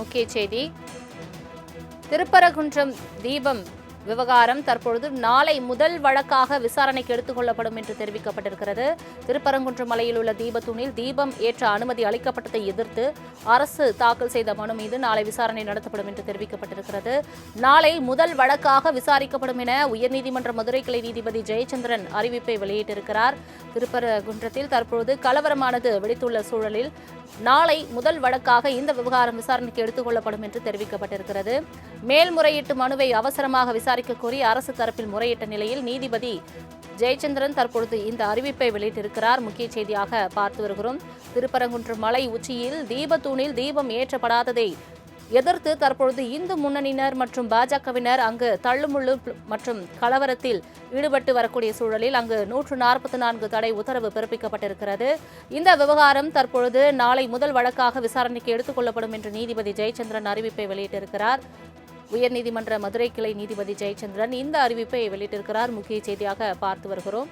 முக்கிய செய்தி. திருப்பரகுன்றம் தீபம் விவகாரம் தற்பொழுது நாளை முதல் வழக்காக விசாரணைக்கு எடுத்துக் கொள்ளப்படும் என்று தெரிவிக்கப்பட்டிருக்கிறது. திருப்பரங்குன்றம் மலையில் உள்ள தீபத்தூணில் தீபம் ஏற்ற அனுமதி அளிக்கப்பட்டதை எதிர்த்து அரசு தாக்கல் செய்த மனு மீது நாளை விசாரணை நடத்தப்படும் என்று தெரிவிக்கப்பட்டிருக்கிறது. நாளை முதல் வழக்காக விசாரிக்கப்படும் என உயர்நீதிமன்ற மதுரை கிளை நீதிபதி ஜெயச்சந்திரன் அறிவிப்பை வெளியிட்டிருக்கிறார். திருப்பரங்குன்றத்தில் தற்பொழுது கலவரமானது வெடித்துள்ள சூழலில் நாளை முதல் வழக்காக இந்த விவகாரம் விசாரணைக்கு எடுத்துக்கொள்ளப்படும் என்று தெரிவிக்கப்பட்டிருக்கிறது. மேல்முறையீட்டு மனுவை அவசரமாக விசாரிக்க கோரி அரசு தரப்பில் முறையிட்ட நிலையில் நீதிபதி ஜெயச்சந்திரன் தற்பொழுது இந்த அறிவிப்பை வெளியிட்டிருக்கிறார். முக்கிய செய்தியாக பார்த்து வருகிறோம். திருப்பரங்குன்றம் மலை உச்சியில் தீபத்தூணில் தீபம் ஏற்றப்படாததை எதிர்த்து தற்பொழுது இந்து முன்னணியினர் மற்றும் பாஜகவினர் அங்கு தள்ளுமுள்ளு மற்றும் கலவரத்தில் ஈடுபட்டு வரக்கூடிய சூழலில் அங்கு நூற்று நாற்பத்தி நான்கு தடை உத்தரவு பிறப்பிக்கப்பட்டிருக்கிறது. இந்த விவகாரம் தற்பொழுது நாளை முதல் வழக்காக விசாரணைக்கு எடுத்துக் கொள்ளப்படும் என்று நீதிபதி ஜெயச்சந்திரன் அறிவிப்பை வெளியிட்டிருக்கிறார். உயர்நீதிமன்ற மதுரை கிளை நீதிபதி ஜெயச்சந்திரன் இந்த அறிவிப்பை வெளியிட்டிருக்கிறார். முக்கிய செய்தியாக பார்த்து வருகிறோம்.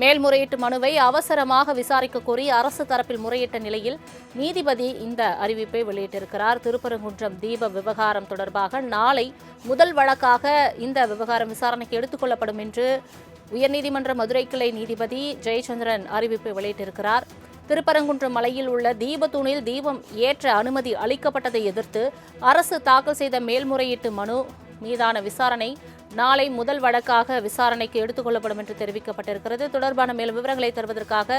மேல்முறையீட்டு மனுவை அவசரமாக விசாரிக்க கோரி அரசு தரப்பில் முறையிட்ட நிலையில் நீதிபதி இந்த அறிவிப்பை வெளியிட்டிருக்கிறார். திருப்பரங்குன்றம் தீப விவகாரம் தொடர்பாக நாளை முதல் வழக்காக இந்த விவகாரம் விசாரணைக்கு எடுத்துக்கொள்ளப்படும் என்று உயர்நீதிமன்ற மதுரை கிளை நீதிபதி ஜெயச்சந்திரன் அறிவிப்பை வெளியிட்டிருக்கிறார். திருப்பரங்குன்றம் மலையில் உள்ள தீபத்தூணில் தீபம் ஏற்ற அனுமதி அளிக்கப்பட்டதை எதிர்த்து அரசு தாக்கல் செய்த மேல்முறையீட்டு மனு மீதான விசாரணை நாளை முதல் வழக்காக விசாரணைக்கு எடுத்துக் கொள்ளப்படும் என்று தெரிவிக்கப்பட்டிருக்கிறது. தொடர்பான மேலும் விவரங்களை தருவதற்காக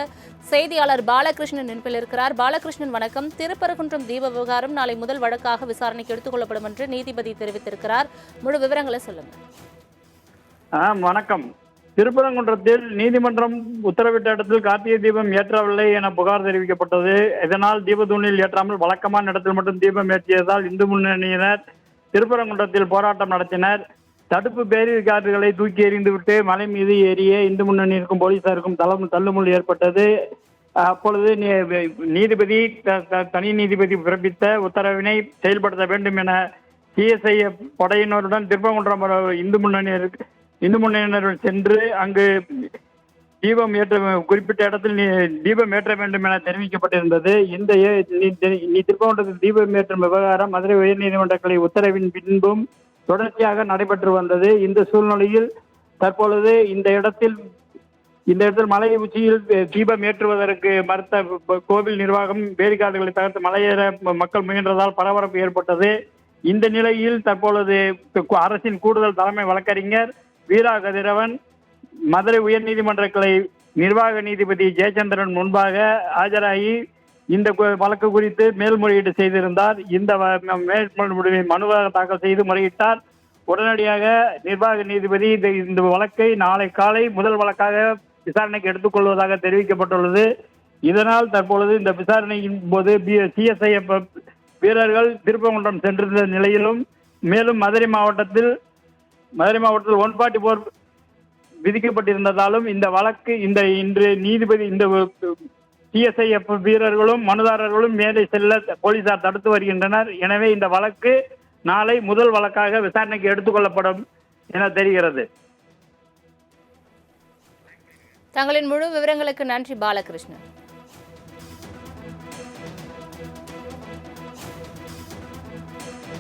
செய்தியாளர் பாலகிருஷ்ணன் இணைப்பில் இருக்கிறார். பாலகிருஷ்ணன் வணக்கம். திருப்பரங்குன்றம் தீப விவகாரம் நாளை முதல் வழக்காக விசாரணைக்கு எடுத்துக் கொள்ளப்படும் என்று நீதிபதி தெரிவித்திருக்கிறார். முழு விவரங்களை சொல்லுங்க வணக்கம். திருப்பரங்குன்றத்தில் நீதிமன்றம் உத்தரவிட்ட இடத்தில் கார்த்திகை தீபம் ஏற்றவில்லை என புகார் தெரிவிக்கப்பட்டது. இதனால் தீபத்தூணில் ஏற்றாமல் வழக்கமான இடத்தில் மட்டும் தீபம் ஏற்றியதால் இந்து முன்னணியினர் திருப்பரங்குன்றத்தில் போராட்டம் நடத்தினர். தடுப்பு பேரிகார்டுகளை தூக்கி எறிந்துவிட்டு மலை மீது ஏறிய இந்து முன்னணியிற்கும் போலீசாருக்கும் தளம் தள்ளுமுள் ஏற்பட்டது. அப்பொழுது நீ- நீதிபதி த- த- தனி நீதிபதி பிறப்பித்த உத்தரவினை செயல்படுத்த வேண்டும் என சிஎஸ்ஐ படையினருடன் திருப்பங்குன்றம் இந்து முன்னணியர் இந்து முன்னணியினர் சென்று அங்கு தீபம் ஏற்ற குறிப்பிட்ட இடத்தில் நீ- தீபம் ஏற்ற வேண்டும் என தெரிவிக்கப்பட்டிருந்தது. இந்த ஏ- திருப்பங்குன்றத்தில் தீபம் ஏற்றும் விவகாரம் மதுரை உயர்நீதிமன்ற கிளை உத்தரவின் பின்பும் தொடர்ச்சியாக நடைபெற்று வந்தது. இந்த சூழ்நிலையில் தற்பொழுது இந்த இடத்தில் இந்த இடத்தில் மலை உச்சியில் தீபம் ஏற்றுவதற்கு மறுத்த கோவில் நிர்வாகம் பேரிகார்டுகளை தகர்த்து மலையேற மக்கள் முயன்றதால் பரபரப்பு ஏற்பட்டது. இந்த நிலையில் தற்பொழுது அரசின் கூடுதல் தலைமை வழக்கறிஞர் வீரா கதிரவன் மதுரை உயர்நீதிமன்ற கிளை நிர்வாக நீதிபதி ஜெயச்சந்திரன் முன்பாக ஆஜராகி இந்த வழக்கு குறித்து மேல்முறையீடு செய்திருந்தார். இந்த வ- மனுவாக தாக்கல் செய்து முறையிட்டார். உடனடியாக நிர்வாக நீதிபதி இந்த இந்த வழக்கை நாளை காலை முதல் வழக்காக விசாரணைக்கு எடுத்துக்கொள்வதாக தெரிவிக்கப்பட்டுள்ளது. இதனால் தற்பொழுது இந்த விசாரணையின் போது சிஎஸ்ஐ வீரர்கள் திருப்பங்குன்றம் சென்றிருந்த நிலையிலும் மேலும் மதுரை மாவட்டத்தில் மதுரை மாவட்டத்தில் ஒன் ஃபார்ட்டி ஃபோர் விதிக்கப்பட்டிருந்ததாலும் இந்த வழக்கு இந்த இன்று நீதிபதி இந்த சிஎஸ்ஐஎஃப் வீரர்களும் மனுதாரர்களும் மேலே செல்ல போலீசார் தடுத்து வருகின்றனர். எனவே இந்த வழக்கு நாளை முதல் வழக்காக விசாரணைக்கு எடுத்துக்கொள்ளப்படும் என தெரிகிறது. தங்களின் முழு விவரங்களுக்கு நன்றி பாலகிருஷ்ணன்.